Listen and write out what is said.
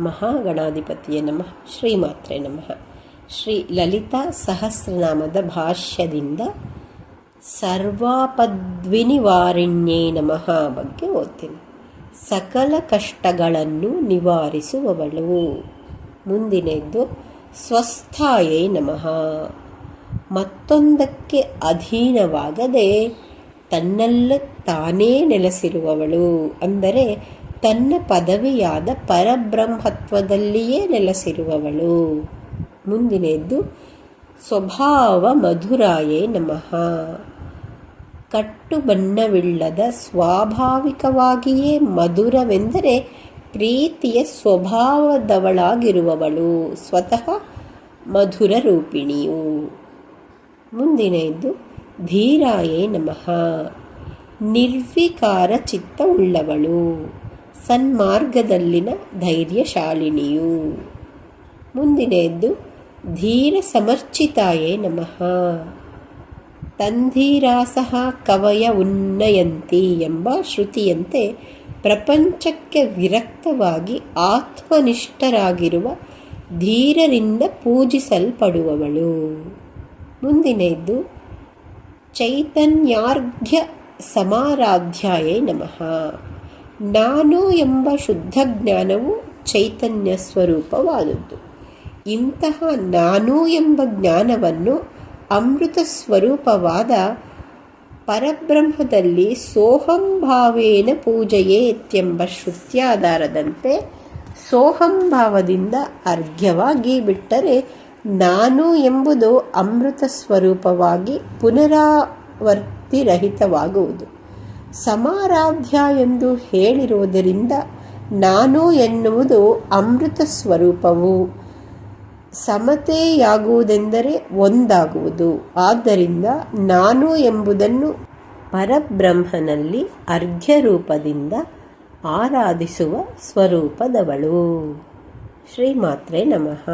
ಮಹಾಗಣಾಧಿಪತಿಯ ನಮಃ. ಶ್ರೀಮಾತ್ರೆ ನಮಃ. ಶ್ರೀ ಲಲಿತಾ ಸಹಸ್ರನಾಮದ ಭಾಷ್ಯದಿಂದ ಸರ್ವಾಪದ್ವಿನಿವಾರಿಣ್ಯೇ ನಮಃ ಬಗ್ಗೆ ಓದ್ತೀನಿ. ಸಕಲ ಕಷ್ಟಗಳನ್ನು ನಿವಾರಿಸುವವಳು. ಮುಂದಿನದ್ದು, ಸ್ವಸ್ಥಾಯೇ ನಮಃ. ಮತ್ತೊಂದಕ್ಕೆ ಅಧೀನವಾಗದೆ ತನ್ನಲ್ಲ ತಾನೇ ನೆಲೆಸಿರುವವಳು. ಅಂದರೆ ತನ್ನ ಪದವಿಯಾದ ಪರಬ್ರಹ್ಮತ್ವದಲ್ಲಿಯೇ ನೆಲೆಸಿರುವವಳು. ಮುಂದಿನದ್ದು, ಸ್ವಭಾವ ಮಧುರಾಯೇ ನಮಃ. ಕಟ್ಟು ಬಣ್ಣವಿಲ್ಲದ ಸ್ವಾಭಾವಿಕವಾಗಿಯೇ ಮಧುರವೆಂದರೆ ಪ್ರೀತಿಯ ಸ್ವಭಾವದವಳಾಗಿರುವವಳು, ಸ್ವತಃ ಮಧುರ ರೂಪಿಣಿಯು ಮುಂದಿನದ್ದು, ಧೀರಾಯೇ ನಮಃ. ನಿರ್ವಿಕಾರ ಚಿತ್ತವುಳ್ಳವಳು ಸನ್ಮಾರ್ಗದಲ್ಲಿನ ಧೈರ್ಯಶಾಲಿನಿಯು. ಮುಂದಿನದ್ದು, ಧೀರ ಸಮರ್ಚಿತಾಯೇ ನಮಃ. ತಂಧೀರಾಸಹ ಕವಯ ಉನ್ನಯಂತಿ ಎಂಬ ಶ್ರುತಿಯಂತೆ ಪ್ರಪಂಚಕ್ಕೆ ವಿರಕ್ತವಾಗಿ ಆತ್ಮನಿಷ್ಠರಾಗಿರುವ ಧೀರರಿಂದ ಪೂಜಿಸಲ್ಪಡುವವಳು. ಮುಂದಿನದ್ದು, ಚೈತನ್ಯಾರ್ಘ್ಯ ಸಮಾರಾಧ್ಯಾಯೇ ನಮಃ. ನಾನು ಎಂಬ ಶುದ್ಧ ಜ್ಞಾನವು ಚೈತನ್ಯ ಸ್ವರೂಪವಾದದ್ದು. ಇಂತಹ ನಾನು ಎಂಬ ಜ್ಞಾನವನ್ನು ಅಮೃತ ಸ್ವರೂಪವಾದ ಪರಬ್ರಹ್ಮದಲ್ಲಿ ಸೋಹಂಭಾವೇನ ಪೂಜೆಯೇತ್ಯೆಂಬ ಶ್ರುತ್ಯಾಧಾರದಂತೆ ಸೋಹಂಭಾವದಿಂದ ಅರ್ಘ್ಯವಾಗಿ ಬಿಟ್ಟರೆ ನಾನು ಎಂಬುದು ಅಮೃತ ಸ್ವರೂಪವಾಗಿ ಪುನರಾವರ್ತಿರಹಿತವಾಗುವುದು. ಸಮಾರಾಧ್ಯ ಎಂದು ಹೇಳಿರುವುದರಿಂದ ನಾನು ಎನ್ನುವುದು ಅಮೃತ ಸ್ವರೂಪವು. ಸಮತೆಯಾಗುವುದೆಂದರೆ ಒಂದಾಗುವುದು. ಆದ್ದರಿಂದ ನಾನು ಎಂಬುದನ್ನು ಪರಬ್ರಹ್ಮನಲ್ಲಿ ಅರ್ಘ್ಯ ರೂಪದಿಂದ ಆರಾಧಿಸುವ ಸ್ವರೂಪದವಳು. ಶ್ರೀಮಾತ್ರೆ ನಮಃ.